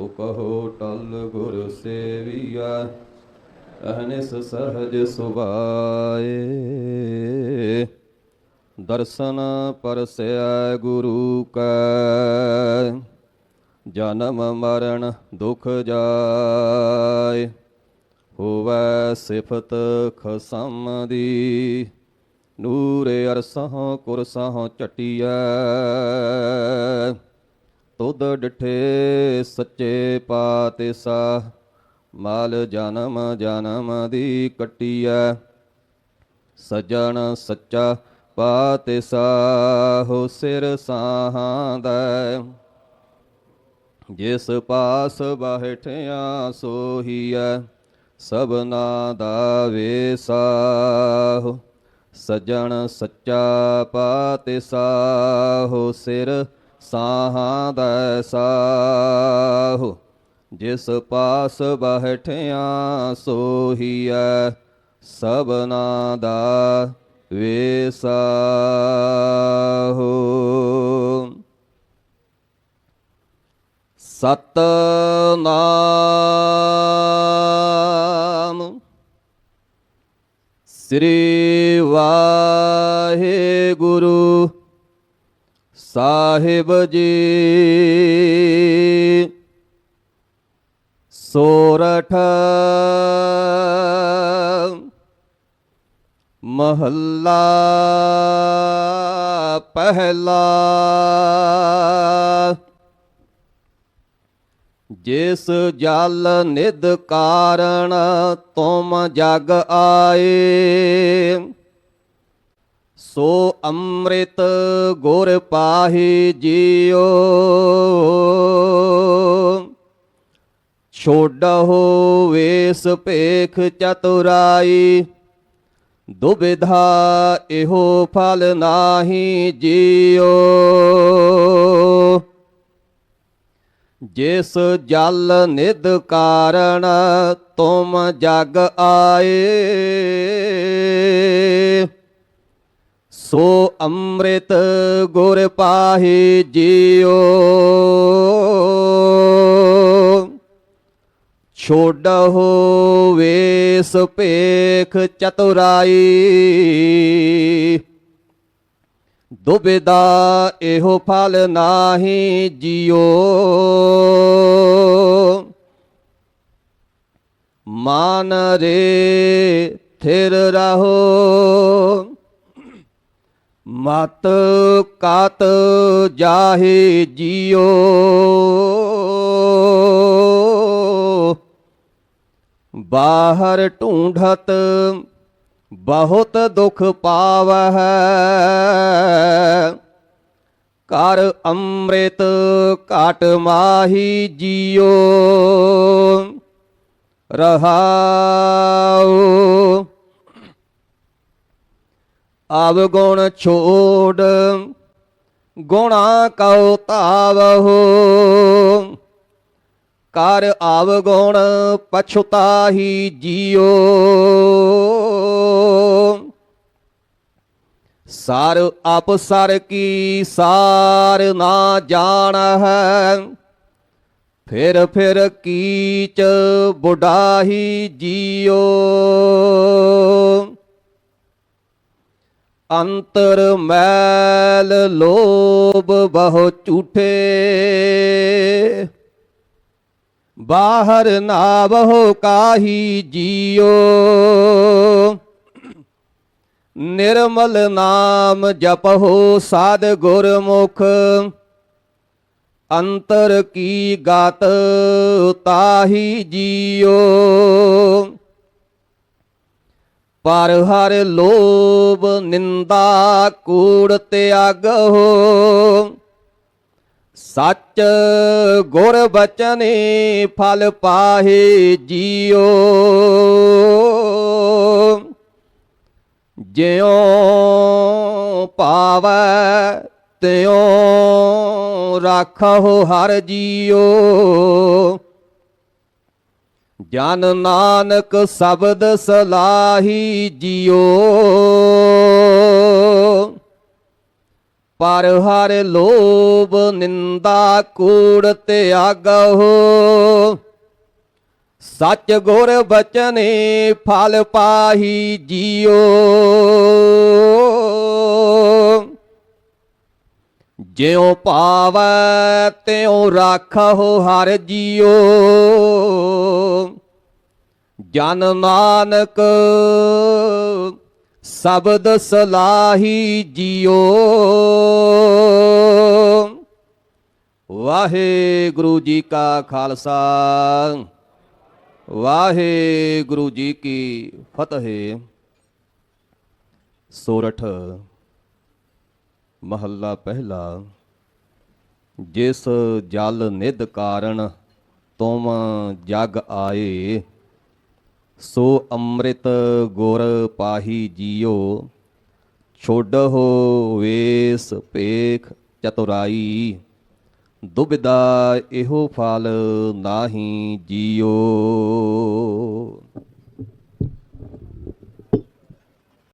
ਸੋ ਕਹੋ ਟਲ ਗੁਰ ਸੇਵੀਆ, ਅਹਨਿਸ ਸਹਜ ਸੁਭਾਏ। ਦਰਸ਼ਨ ਪਰਸਿਆ ਗੁਰੂ ਕੈ, ਜਨਮ ਮਰਨ ਦੁਖ ਜਾਏ। ਹੋਵੈ ਸਿਫਤ ਖਸਮ ਦੀ, ਨੂਰ ਅਰਸਹੁ ਕੁਰਸਹੁ ਚਟਿਆ ਤੁਧ ਡਿਠੇ ਸੱਚੇ ਪਾਤਿਸਾ, ਮਾਲ ਜਨਮ ਜਨਮ ਦੀ ਕਟਿਐ। ਸਜਣ ਸੱਚਾ ਪਾਤਿਸਾ, ਹੋ ਸਿਰ ਸਾਹਾਂਦੈ ਜਿਸ ਪਾਸ ਬਹਿਠਿਆ, ਸੋਹੀਐ। ਸਭਨਾ ਦਾ ਵੇਸਾਹੁ ਸਜਣ ਸੱਚਾ ਪਾਤਿਸਾਹੁ ਸਿਰ ਸਾਹਾਂ ਦਾ ਸਾਹੁ ਜਿਸ ਪਾਸ ਬਹਿਠਿਆ ਸੋਹੀਐ ਸਭਨਾ ਦਾ ਵੇਸਾਹੁ ਸਤਨਾਮ ਸ੍ਰੀ ਵਾਹਿਗੁਰੂ ਸਾਹਿਬ ਜੀ। ਸੋਰਠ ਮਹੱਲਾ ਪਹਿਲਾ। ਜਿਸ ਜਲ ਨਿਦ ਕਾਰਣ ਤੁਮ ਜਗ ਆਏ। ਸੋ ਅੰਮ੍ਰਿਤ ਗੁਰ ਪਾਹੀ ਜੀਓ। ਛੋਡਹੁ ਵੇਸ ਭੇਖ ਚਤੁਰਾਈ, ਦੁਬਿਧਾ ਇਹੋ ਫਲ ਨਾਹੀ ਜੀਓ। ਜਿਸ ਜਲ ਨਿਧ ਕਾਰਣ ਤੁਮ ਜਗ ਆਏ ਸੋ ਅੰਮ੍ਰਿਤ ਗੁਰ ਪਾਹੀ ਜੀਓ। ਛੋਡਹੁ ਵੇਸ ਭੇਖ ਚਤੁਰਾਈ। ਦੁਬਿਦਾ ਇਹੋ ਫਲ ਨਾਹੀ ਜਿਉ ਮਨ ਰੇ ਥਿਰ ਰਹੋ। ਮਤ ਕਤ ਜਾਹੇ ਜਿਉ ਬਾਹਰ ਢੂੰਢਤ ਬਹੁਤ ਦੁਖ ਪਾਵਹਿ। ਕਰ ਅੰਮ੍ਰਿਤ ਘਟ ਮਾਹੀ ਜੀਓ। ਰਹਾਉ। ਆਵ ਗੁਣ ਛੋੜ, ਗੁਣਾ ਕਉ ਤਾਵਹੁ ਕਰ ਆਵਗੁਣ ਪਛੁਤਾਹੀ ਜੀਓ ਸਰ ਅਪਸਰ ਕੀ ਸਾਰ ਨਾ ਜਾਣ ਹੈ ਫਿਰ ਫਿਰ ਕੀਚ ਬੁਢਾਹੀ ਜੀਓ ਅੰਤਰ ਮੈਲ ਲੋਭ ਬਹੁ ਝੂਠੇ। ਬਾਹਰ ਨਾਵਹੁ ਕਾਹੀ ਜੀਓ। ਨਿਰਮਲ ਨਾਮ ਜਪਹੁ ਸਾਧ ਗੁਰਮੁਖ। ਅੰਤਰ ਕੀ ਗਤ ਤਾਹੀ ਜੀਓ। ਪਰ ਹਰ ਲੋਭ ਨਿੰਦਾ ਕੂੜ ਤਿਆਗ ਹੋ। ਸੱਚ ਗੁਰ ਬਚਨੇ ਫਲ ਪਾਹੇ ਜੀਓ। ਜਿਉ ਪਾਵੈ ਤਿਉ ਰਾਖਹੁ ਹਰ ਜੀਓ। ਜਨ ਨਾਨਕ ਸ਼ਬਦ ਸਲਾਹੀ ਜੀਓ ਪਰ ਹਰ ਲੋਭ ਨਿੰਦਾ ਕੂੜ ਤਿਆਗਹੁ ਸੱਚ ਗੁਰ ਬਚਨੇ ਫਲ ਪਾਹੀ ਜੀਓ ਜਿਉ ਭਾਵੈ ਤਿਉ ਰਾਖਹੁ ਹਰ ਜੀਓ ਜਨ ਨਾਨਕ ਸ਼ਬਦ ਸਲਾਹੀ ਜੀਓ ਵਾਹਿਗੁਰੂ ਜੀ ਕਾ ਖਾਲਸਾ, ਵਾਹਿਗੁਰੂ ਜੀ ਕੀ ਫਤਿਹ। ਸੋਰਠ ਮਹੱਲਾ ਪਹਿਲਾ, ਜਿਸ ਜਲ ਨਿਧ ਕਾਰਨ ਤੁਮ ਜਗ ਆਏ, ਸੋ ਅੰਮ੍ਰਿਤ ਗੁਰ ਪਾਹੀ ਜੀਓ ਛੋਡਹੁ ਵੇਸ ਪੇਖ ਚਤੁਰਾਈ ਦੁਬਿਦਾ ਇਹੋ ਫਲ ਨਾਹੀ ਜੀਓ।